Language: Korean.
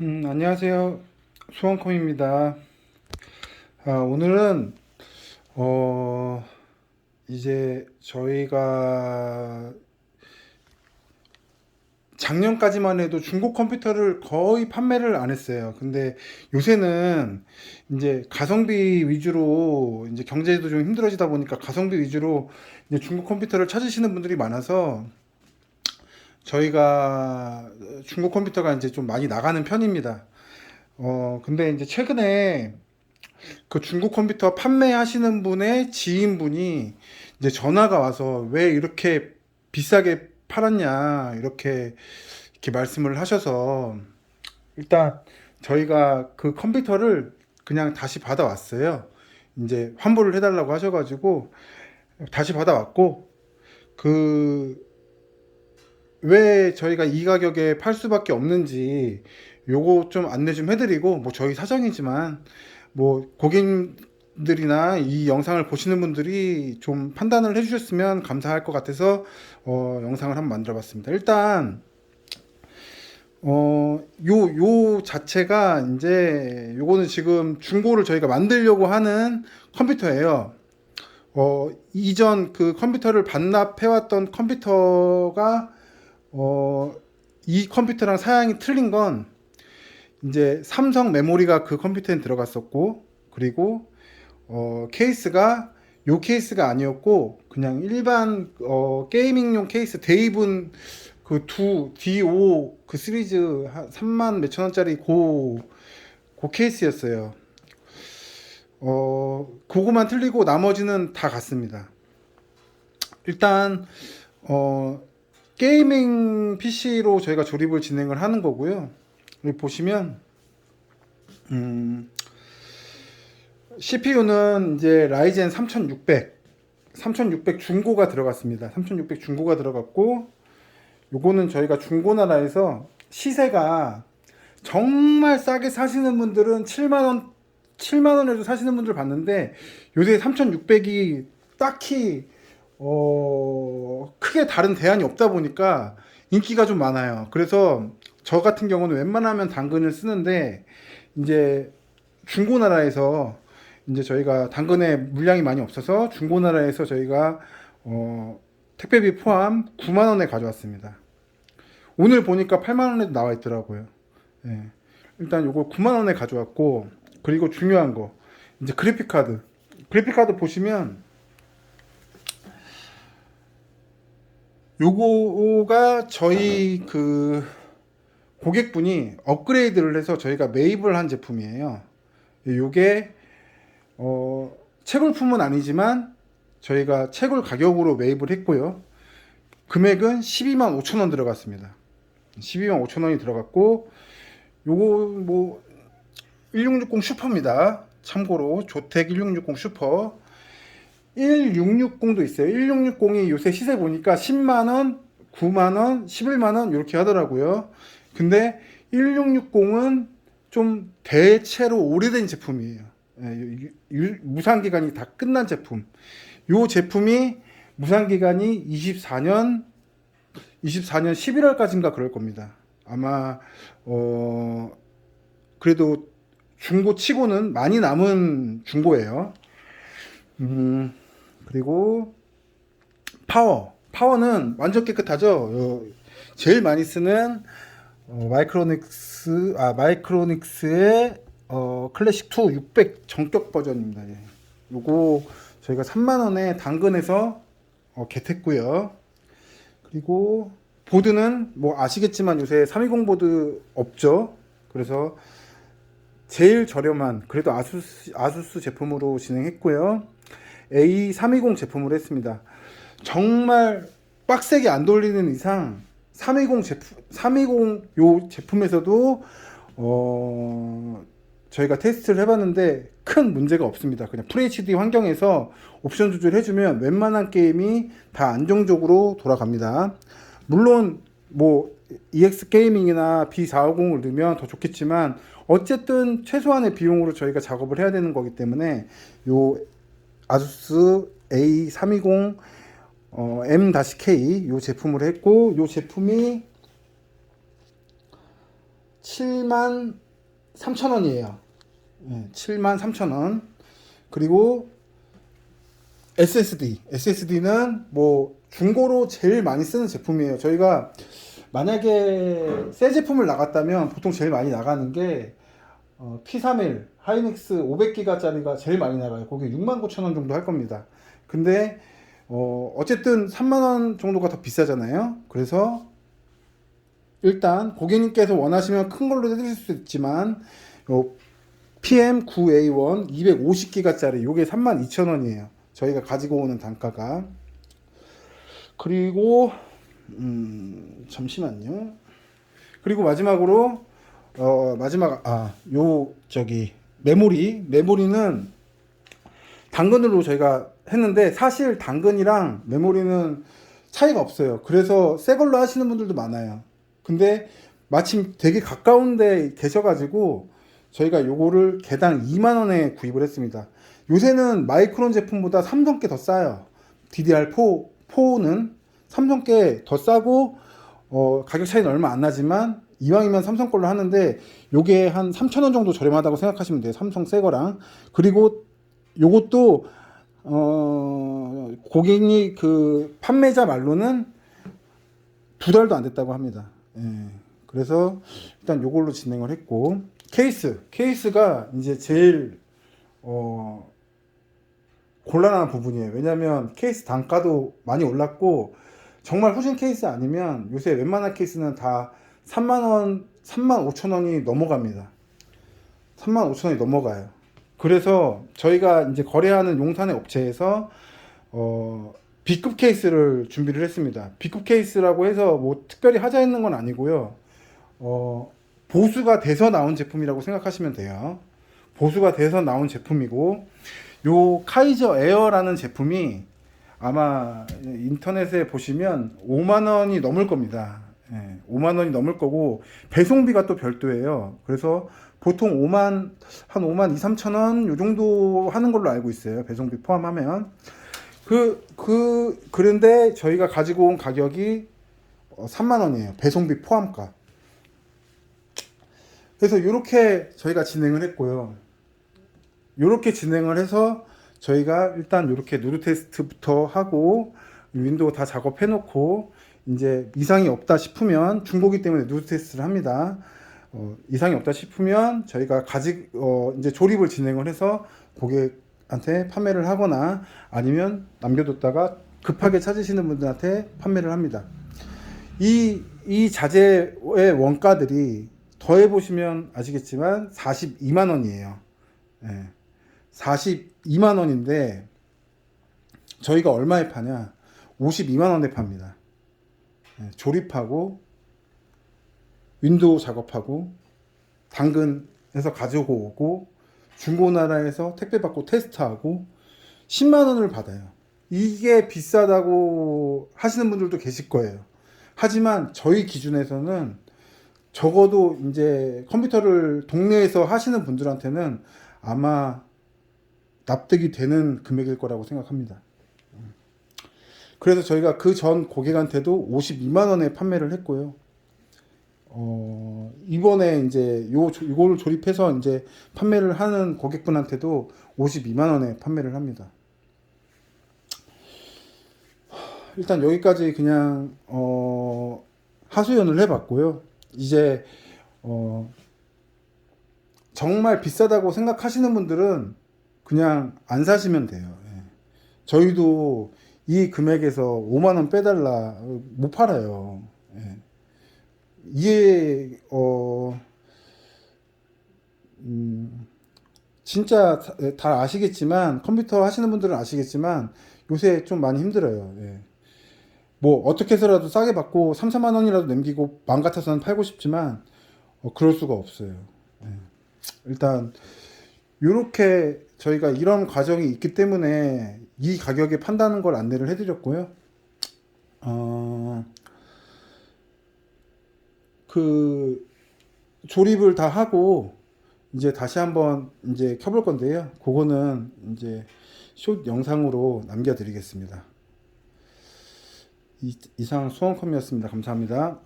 음, 안녕하세요. 수원컴입니다. 아, 오늘은, 어, 이제 저희가 작년까지만 해도 중고 컴퓨터를 거의 판매를 안 했어요. 근데 요새는 이제 가성비 위주로 이제 경제도 좀 힘들어지다 보니까 가성비 위주로 이제 중고 컴퓨터를 찾으시는 분들이 많아서 저희가 중고 컴퓨터가 이제 좀 많이 나가는 편입니다. 어, 근데 이제 최근에 그 중고 컴퓨터 판매하시는 분의 지인분이 이제 전화가 와서 왜 이렇게 비싸게 팔았냐, 이렇게, 이렇게 말씀을 하셔서 일단 저희가 그 컴퓨터를 그냥 다시 받아왔어요. 이제 환불을 해달라고 하셔가지고 다시 받아왔고 그 왜 저희가 이 가격에 팔 수밖에 없는지 요거 좀 안내 좀 해드리고 뭐 저희 사정이지만 뭐 고객님들이나 이 영상을 보시는 분들이 좀 판단을 해주셨으면 감사할 것 같아서 어, 영상을 한번 만들어봤습니다. 일단 어, 요, 요 자체가 이제 요거는 지금 중고를 저희가 만들려고 하는 컴퓨터예요. 어, 이전 그 컴퓨터를 반납해왔던 컴퓨터가 어, 이 컴퓨터랑 사양이 틀린 건 이제 삼성 메모리가 그 컴퓨터에 들어갔었고 그리고 어, 케이스가 요 케이스가 아니었고 그냥 일반 어, 게이밍용 케이스 데이븐 그두 D5 그 시리즈 한 3만 몇천 원짜리 고, 고 케이스였어요. 어, 그거만 틀리고 나머지는 다 같습니다. 일단 어, 게이밍 PC로 저희가 조립을 진행을 하는 거고요. 여기 보시면 음, CPU는 이제 라이젠 3600, 3600 중고가 들어갔습니다. 3600 중고가 들어갔고 요거는 저희가 중고나라에서 시세가 정말 싸게 사시는 분들은 7만 원 7만 원에도 사시는 분들 봤는데 요새 3600이 딱히 어 크게 다른 대안이 없다 보니까 인기가 좀 많아요. 그래서 저 같은 경우는 웬만하면 당근을 쓰는데 이제 중고나라에서 이제 저희가 당근에 물량이 많이 없어서 중고나라에서 저희가 어 택배비 포함 9만 원에 가져왔습니다. 오늘 보니까 8만 원에도 나와 있더라고요. 예. 일단 요거 9만 원에 가져왔고 그리고 중요한 거 이제 그래픽 카드. 그래픽 카드 보시면 요거가 저희 그 고객분이 업그레이드를 해서 저희가 매입을 한 제품이에요. 요게 어 채굴품은 아니지만 저희가 채굴 가격으로 매입을 했고요. 금액은 12만 5천 원 들어갔습니다. 12만 5천 원이 들어갔고 요거 뭐 1660 슈퍼입니다. 참고로 조텍 1660 슈퍼 1660도 있어요. 1660이 요새 시세 보니까 10만원, 9만원, 11만원 이렇게 하더라고요. 근데 1660은 좀 대체로 오래된 제품이에요. 예, 무상기간이 다 끝난 제품. 요 제품이 무상기간이 24년, 24년 11월까지인가 그럴 겁니다. 아마, 어, 그래도 중고 치고는 많이 남은 중고예요. 음, 그리고 파워. 파워는 완전 깨끗하죠. 어, 제일 많이 쓰는 어, 마이크로닉스 아 마이크로닉스의 어, 클래식 2 600 정격 버전입니다. 예. 요거 저희가 3만 원에 당근에서 어, 겟했고요. 그리고 보드는 뭐 아시겠지만 요새 320 보드 없죠. 그래서 제일 저렴한 그래도 아수스 아수스 제품으로 진행했고요. A320 제품으로 했습니다. 정말 빡세게 안 돌리는 이상 320 제품 320요 제품에서도 어 저희가 테스트를 해봤는데 큰 문제가 없습니다. 그냥 FHD 환경에서 옵션 조절해주면 웬만한 게임이 다 안정적으로 돌아갑니다. 물론 뭐 EX 게이밍이나 B450을 넣으면 더 좋겠지만 어쨌든 최소한의 비용으로 저희가 작업을 해야 되는 거기 때문에 요 아수스 A320 어, M-K 요 제품을 했고 요 제품이 7만 3천 원이에요. 예, 7만 3천 원. 그리고 SSD. SSD는 뭐 중고로 제일 많이 쓰는 제품이에요. 저희가 만약에 새 제품을 나갔다면 보통 제일 많이 나가는 게 어, P31 하이닉스 500기가짜리가 제일 많이 나가요. 거기 6만 9천 원 정도 할 겁니다. 근데 어, 어쨌든 3만 원 정도가 더 비싸잖아요. 그래서 일단 고객님께서 원하시면 큰 걸로 해드릴 수 있지만 요 PM9A1 250기가짜리 요게 32,000원이에요. 저희가 가지고 오는 단가가 그리고 음, 잠시만요. 그리고 마지막으로 어 마지막 아 요 저기 메모리 메모리는 당근으로 저희가 했는데 사실 당근이랑 메모리는 차이가 없어요. 그래서 새 걸로 하시는 분들도 많아요. 근데 마침 되게 가까운데 계셔가지고 저희가 요거를 개당 2만 원에 구입을 했습니다. 요새는 마이크론 제품보다 삼성 게더 싸요. DDR4 4는 삼성 게더 싸고 어, 가격 차이는 얼마 안 나지만 이왕이면 삼성 걸로 하는데 요게 한 3,000원 정도 저렴하다고 생각하시면 돼요. 삼성 새 거랑. 그리고 요것도 어, 고객이 그 판매자 말로는 두 달도 안 됐다고 합니다. 예. 그래서 일단 요걸로 진행을 했고 케이스 케이스가 이제 제일 어 곤란한 부분이에요. 왜냐하면 케이스 단가도 많이 올랐고 정말 후진 케이스 아니면 요새 웬만한 케이스는 다 3만 원, 3만 5천 원이 넘어갑니다. 3만 5천 원이 넘어가요. 그래서 저희가 이제 거래하는 용산의 업체에서 어 B급 케이스를 준비를 했습니다. B급 케이스라고 해서 뭐 특별히 하자 있는 건 아니고요. 어 보수가 돼서 나온 제품이라고 생각하시면 돼요. 보수가 돼서 나온 제품이고 요 카이저 에어라는 제품이 아마 인터넷에 보시면 5만 원이 넘을 겁니다. 예, 5만 원이 넘을 거고 배송비가 또 별도예요. 그래서 보통 5만 한 5만 2, 3천 원 요 정도 하는 걸로 알고 있어요. 배송비 포함하면 그 그 그 런데 저희가 가지고 온 가격이 어, 3만 원이에요. 배송비 포함가. 그래서 이렇게 저희가 진행을 했고요. 이렇게 진행을 해서 저희가 일단 이렇게 누드 테스트부터 하고 윈도우 다 작업해 놓고 이제 이상이 없다 싶으면 중고기 때문에 누드 테스트를 합니다. 어, 이상이 없다 싶으면 저희가 가지 어, 이제 조립을 진행을 해서 고객한테 판매를 하거나 아니면 남겨뒀다가 급하게 찾으시는 분들한테 판매를 합니다. 이, 이 자재의 원가들이 더해 보시면 아시겠지만 42만 원이에요. 예. 42만 원인데 저희가 얼마에 파냐? 52만 원에 팝니다. 예, 조립하고 윈도우 작업하고 당근에서 가지고 오고 중고나라에서 택배 받고 테스트하고 10만 원을 받아요. 이게 비싸다고 하시는 분들도 계실 거예요. 하지만 저희 기준에서는 적어도 이제 컴퓨터를 동네에서 하시는 분들한테는 아마 납득이 되는 금액일 거라고 생각합니다. 그래서 저희가 그 전 고객한테도 52만 원에 판매를 했고요. 어, 이번에 이제 요, 조- 요거를 조립해서 이제 판매를 하는 고객분한테도 52만 원에 판매를 합니다. 일단 여기까지 그냥, 어, 하소연을 해봤고요. 이제, 어, 정말 비싸다고 생각하시는 분들은 그냥 안 사시면 돼요. 예. 저희도 이 금액에서 5만 원 빼달라 어, 못 팔아요. 예. 이게 어 음, 진짜 다- 다 아시겠지만 컴퓨터 하시는 분들은 아시겠지만 요새 좀 많이 힘들어요. 예. 뭐 어떻게 해서라도 싸게 받고 3, 4만 원이라도 남기고 마음 같아서는 팔고 싶지만 어, 그럴 수가 없어요. 예. 일단 이렇게 저희가 이런 과정이 있기 때문에 이 가격에 판다는 걸 안내를 해드렸고요. 어, 그 조립을 다 하고 이제 다시 한번 이제 켜볼 건데요. 그거는 이제 숏 영상으로 남겨드리겠습니다. 이, 이상 수원컴이었습니다. 감사합니다.